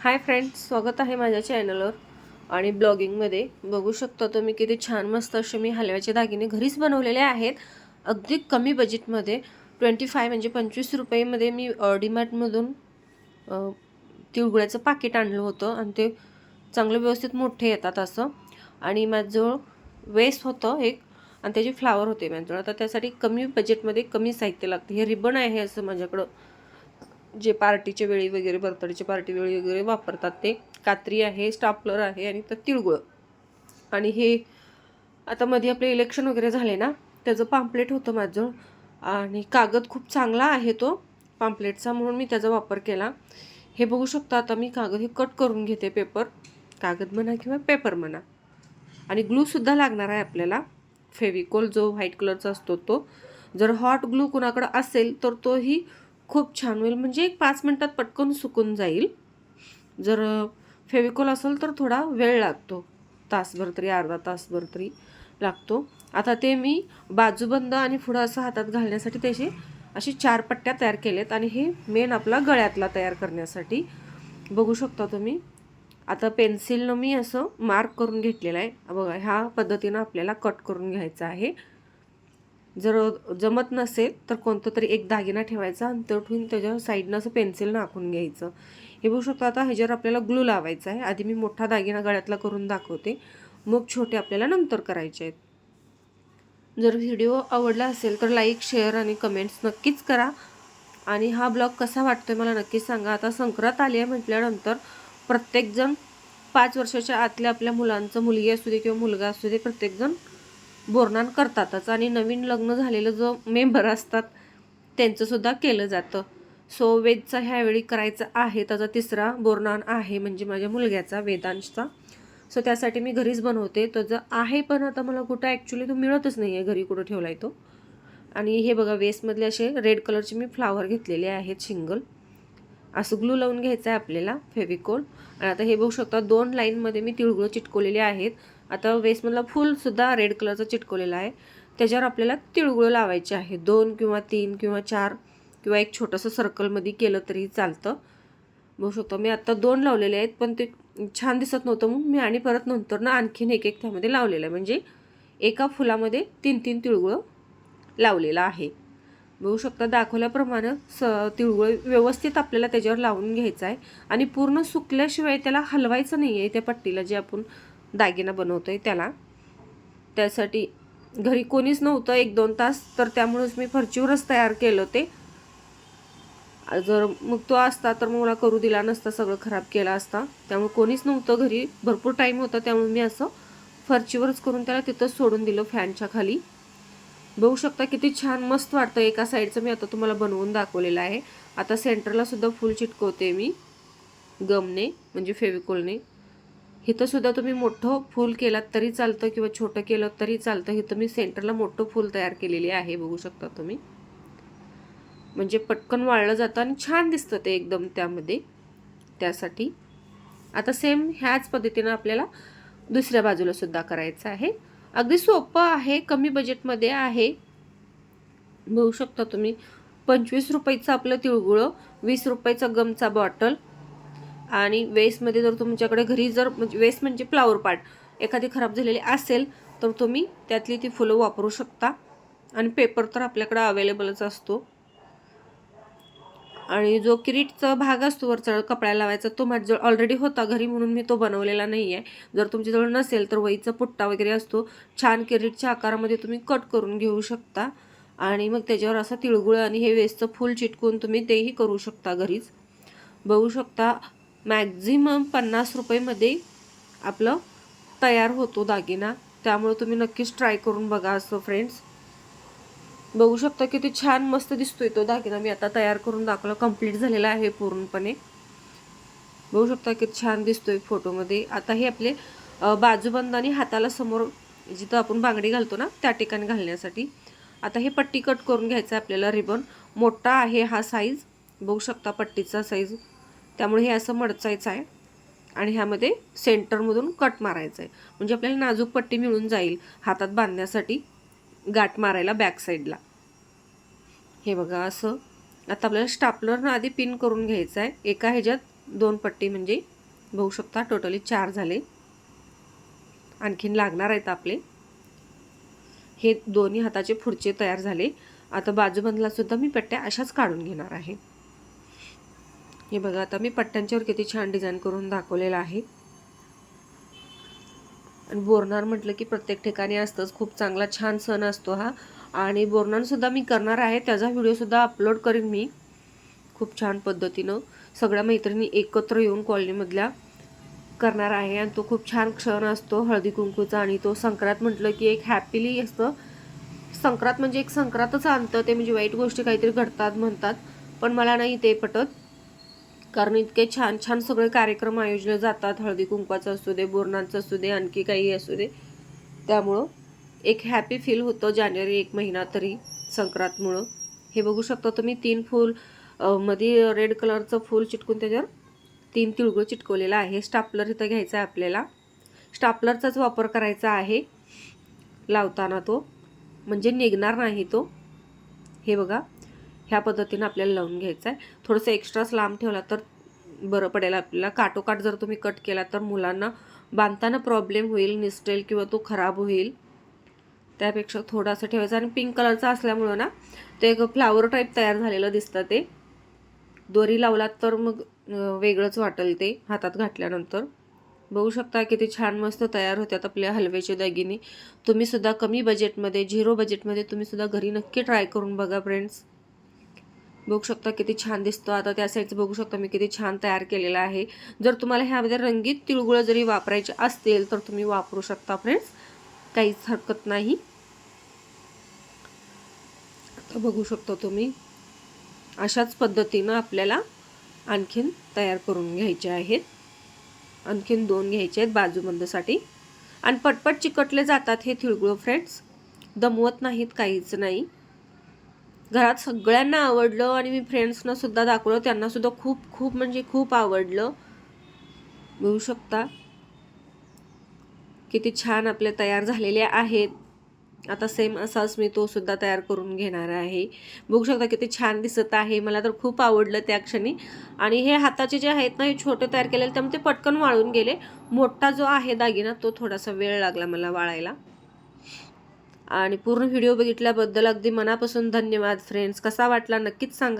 Hi friends स्वागत आहे माझ्या चॅनलवर आणि ब्लॉगिंगमध्ये. बघू शकता तुम्ही किती छान मस्त असे मी हलव्याचे दागिने घरीच बनवलेले आहेत. अगदी कमी बजेटमध्ये ट्वेंटी फाय म्हणजे पंचवीस रुपयेमध्ये मी डीमार्टमधून तिळगुळ्याचं पाकिट आणलं होतं आणि ते चांगलं व्यवस्थित मोठे येतात असं. आणि माझं वेस्ट होतं एक आणि त्याचे फ्लावर होते माझ्याजवळ. आता त्यासाठी कमी बजेटमध्ये कमी साहित्य लागते. हे रिबन आहे असं माझ्याकडं. जे पार्टीच्या वेळी वगैरे बर्थडेच्या पार्टी वेळी वगैरे वापरतात ते. कात्री आहे स्टापलर आहे आणि तर तिळगुळ. आणि हे आता मध्ये आपले इलेक्शन वगैरे झाले ना त्याचं पाम्पलेट होतं माझं. आणि कागद खूप चांगला आहे तो पाम्पलेटचा म्हणून मी त्याचा वापर केला. हे बघू शकता आता मी कागद हे कट करून घेते पेपर कागद म्हणा किंवा पेपर म्हणा. आणि ग्लूसुद्धा लागणार आहे आपल्याला. फेविकोल जो व्हाईट कलरचा असतो तो. जर हॉट ग्लू कुणाकडं असेल तर तोही खूप छान होईल. म्हणजे एक पाच मिनटात पटकन सुकून जाईल. जर फेविकोल असेल तर थोडा वेळ लागतो. तासभर तरी अर्धा तासभर तरी लागतो. आता ते मी बाजूबंद आणि पुढं असं हातात घालण्यासाठी त्याचे असे चार पट्ट्या तयार केल्यात आणि हे मेन आपला गळ्यातला तयार करण्यासाठी. बघू शकता तुम्ही. आता पेन्सिलनं मी असं मार्क करून घेतलेलं आहे. बघा ह्या पद्धतीनं आपल्याला कट करून घ्यायचं आहे. जर जमत नसेल तर कोणतं तरी एक दागिना ठेवायचा आणि तो ठेवून त्याच्या साईडनं असं पेन्सिल आखून घ्यायचं. हे बघू शकतो आता ह्याच्यावर आपल्याला ग्लू लावायचा आहे. आधी मी मोठा दागिना गळ्यातला करून दाखवते. मग छोटे आपल्याला नंतर करायचे आहेत. जर व्हिडिओ आवडला असेल तर लाईक शेअर आणि कमेंट्स नक्कीच करा. आणि हा ब्लॉग कसा वाटतो आहे मला नक्कीच सांगा. आता संक्रांत आली आहे म्हटल्यानंतर प्रत्येकजण पाच वर्षाच्या आतल्या आपल्या मुलांचं मुलगी असू दे किंवा मुलगा असू दे प्रत्येकजण बोरनान करतातच. आणि नवीन लग्न झालेलं जो मेंबर असतात त्यांचंसुद्धा केलं जातं. सो वेदचा ह्यावेळी करायचा आहे त्याचा तिसरा बोरनान आहे म्हणजे माझ्या मुलग्याचा वेदांशचा. सो त्यासाठी मी घरीच बनवते. त्याचं जर आहे पण आता मला कुठं ॲक्च्युली तो मिळतच नाही आहे घरी कुठं ठेवला आहे तो. आणि हे बघा वेस्टमधले असे रेड कलरचे मी फ्लावर घेतलेले आहेत सिंगल असं ग्लू लावून घ्यायचं आहे आपल्याला फेविकोल. आणि आता हे बघू शकता दोन लाईनमध्ये मी तिळगुळं चिटकवलेले आहेत. आता वेस्टमधला फुलसुद्धा रेड कलरचा चिटकवलेला आहे. त्याच्यावर आपल्याला तिळगुळं लावायचे आहे. दोन किंवा तीन किंवा चार किंवा एक छोटंसं सर्कलमध्ये केलं तरी चालतं. बघू शकतो मी आत्ता दोन लावलेले आहेत पण ते छान दिसत नव्हतं म्हणून मी आणि परत नंतर ना आणखीन एक एक त्यामध्ये लावलेलं आहे. म्हणजे एका फुलामध्ये तीन तीन तिळगुळं लावलेलं आहे. बघू शकता दाखवल्याप्रमाणे स तिळगुळ व्यवस्थित आपल्याला त्याच्यावर लावून घ्यायचं आहे. आणि पूर्ण सुकल्याशिवाय त्याला हलवायचं नाही आहे त्या पट्टीला जे आपण दागिना बनवतो आहे त्याला. त्यासाठी घरी कोणीच नव्हतं एक दोन तास तर त्यामुळेच मी फर्चीवरच तयार केलं ते. जर मग तो असता तर मग मला करू दिला नसता सगळं खराब केला असता. त्यामुळे कोणीच नव्हतं घरी भरपूर टाईम होता त्यामुळे मी असं फर्चीवरच करून त्याला तिथंच सोडून दिलं फॅनच्या खाली. बघू शकता किती छान मस्त वाटतं एका साईडचं मी आता तुम्हाला बनवून दाखवलेलं आहे. आता सेंटरला सुद्धा फुल चिटकवते मी गमने म्हणजे फेविकोलने. इथंसुद्धा तुम्ही मोठं फूल केलात तरी चालतं किंवा छोटं केलं तरी चालतं. इथं मी सेंटरला मोठं फूल तयार केलेली आहे बघू शकता तुम्ही. म्हणजे पटकन वाळलं जातं आणि छान दिसतं ते एकदम त्यामध्ये त्यासाठी. आता सेम ह्याच पद्धतीनं आपल्याला दुसऱ्या बाजूला सुद्धा करायचं आहे. अगदी सोपं आहे कमी बजेटमध्ये आहे. बघू शकता तुम्ही पंचवीस रुपयाचं आपलं तिळगुळं वीस रुपयाचा गमचा बॉटल आणि वेस्टमध्ये जर तुमच्याकडे घरी जर म्हणजे वेस्ट म्हणजे फ्लावर पार्ट एखादी खराब झालेली असेल तर तुम्ही त्यातली ती फुलं वापरू शकता. आणि पेपर तर आपल्याकडे अवेलेबलच असतो. आणि जो किरीटचा भाग असतो वरचा कपड्याला लावायचा तो माझ्याजवळ ऑलरेडी होता घरी म्हणून मी तो बनवलेला नाही आहे जर तुमच्याजवळ नसेल तर वहीचा पुट्टा वगैरे असतो. छान किरीटच्या आकारामध्ये तुम्ही कट करून घेऊ शकता. आणि मग त्याच्यावर असं तिळगुळ आणि हे वेस्टचं फूल चिटकून तुम्ही तेही करू शकता घरीच. बघू शकता मॅक्झिमम पन्नास रुपयेमध्ये आपलं तयार होतो दागिना. त्यामुळे तुम्ही नक्कीच ट्राय करून बघा असं फ्रेंड्स बघू शकता किती छान मस्त दिसतोय तो दागिना. मी आता तयार करून दाखवला. कंप्लीट झालेला आहे पूर्णपणे. बघू शकता किती छान दिसतोय फोटोमध्ये आता हे आपले बाजूबंद आणि हाताला समोर जिथं आपण बांगडी घालतो ना त्या ठिकाणी घालण्यासाठी. आता हे पट्टी कट करून घ्यायचं आहे आपल्याला रिबन मोठा आहे हा साईज बघू शकता पट्टीचा साईज त्यामुळे हे असं मडचायचं आहे. आणि ह्यामध्ये सेंटरमधून कट मारायचं आहे. म्हणजे आपल्याला नाजूक पट्टी मिळून जाईल हातात बांधण्यासाठी गाठ मारायला बॅक साईडला. हे बघा असं. आता आपल्याला स्टापलरनं आधी पिन करून घ्यायचं आहे. एका ह्याच्यात दोन पट्टी म्हणजे बघू शकता टोटली चार झाले. आणखीन लागणार आहेत आपले. हे दोन्ही हाताचे पुढचे तयार झाले. आता बाजूबंदला सुद्धा मी पट्ट्या अशाच काढून घेणार आहे. हे बघा आता मी पट्ट्यांच्यावर किती छान डिझाईन करून दाखवलेलं आहे. आणि बोरणार म्हटलं की प्रत्येक ठिकाणी असतंच. खूप चांगला छान सण असतो हा. आणि बोरणारसुद्धा मी करणार आहे. त्याचा व्हिडिओसुद्धा अपलोड करीन मी. खूप छान पद्धतीनं. सगळ्या मैत्रिणी एकत्र येऊन कॉलनीमधल्या करणार आहे. आणि तो खूप छान क्षण असतो हळदी कुंकूचा. आणि तो संक्रांत म्हटलं की एक हॅपीली असतं. संक्रांत म्हणजे एक संक्रांतच आणतं. ते म्हणजे वाईट गोष्टी काहीतरी घडतात म्हणतात. पण मला नाही ते पटत. कारण इतके छान छान सगळे कार्यक्रम आयोजले जातात. हळदी कुंकवाचं असू दे बोरणांचं असू दे आणखी काही असू दे. त्यामुळं एक हॅपी फील होतं जानेवारी एक महिना तरी संक्रांतमुळं. हे बघू शकता तुम्ही तीन फूल मध्ये रेड कलरचं फूल चिटकून त्याच्यावर तीन तिळगुळ चिटकवलेला आहे. स्टापलर इथं घ्यायचा आहे आपल्याला. स्टापलरचाच वापर करायचा आहे. लावताना तो. म्हणजे निघणार नाही तो. हे बघा. ह्या पद्धतीनं आपल्याला लावून घ्यायचं आहे थोडंसं एक्स्ट्राच लांब ठेवला तर बरं पडेल आपल्याला. काटोकाट जर तुम्ही कट केला तर मुलांना बांधताना प्रॉब्लेम होईल निसटेल किंवा तो खराब होईल. त्यापेक्षा थोडासा ठेवायचा आणि पिंक कलरचा असल्यामुळं ना ते एक फ्लावर टाईप तयार झालेलं दिसतं ते. दोरी लावलात तर मग वेगळंच वाटेल ते हातात घातल्यानंतर. बघू शकता किती छान मस्त तयार होतात आपल्या हलव्याचे दागिने. तुम्ही सुद्धा कमी बजेटमध्ये झिरो बजेटमध्ये तुम्ही सुद्धा घरी नक्की ट्राय करून बघा फ्रेंड्स बघू शकता किती छान दिसतो. आता त्या साईडचं बघू शकता मी किती छान तयार केलेला आहे. जर तुम्हाला ह्यामध्ये रंगीत तिळगुळ जरी वापरायचे असतील तर तुम्ही वापरू शकता फ्रेंड्स काहीच हरकत नाही. आता बघू शकता तुम्ही अशाच पद्धतीनं आपल्याला आणखीन तयार करून घ्यायचे आहेत. आणखीन दोन घ्यायचे आहेत बाजूबंदसाठी आणि पटपट चिकटले जातात हे तिळगुळ फ्रेंड्स दमवत नाहीत काहीच नाही. घरात सगळ्यांना आवडलं आणि मी फ्रेंड्सना सुद्धा दाखवलं. त्यांना सुद्धा खूप खूप म्हणजे खूप आवडलं. बघू शकता. किती छान आपले तयार झालेले आहेत. आता सेम असाच मी तो सुद्धा तयार करून घेणार आहे. बघू शकता किती छान दिसत आहे. मला तर खूप आवडलं त्या क्षणी. आणि हे हाताचे जे आहेत ना हे छोटे तयार केलेले त्यामुळे ते पटकन वाळून गेले. मोठा जो आहे दागिना तो थोडासा वेळ लागला मला वाळायला. आणि पूर्ण व्हिडिओ बघितल्याबद्दल अगदी मनापासून धन्यवाद फ्रेंड्स कसा वाटला नक्कीच सांगा.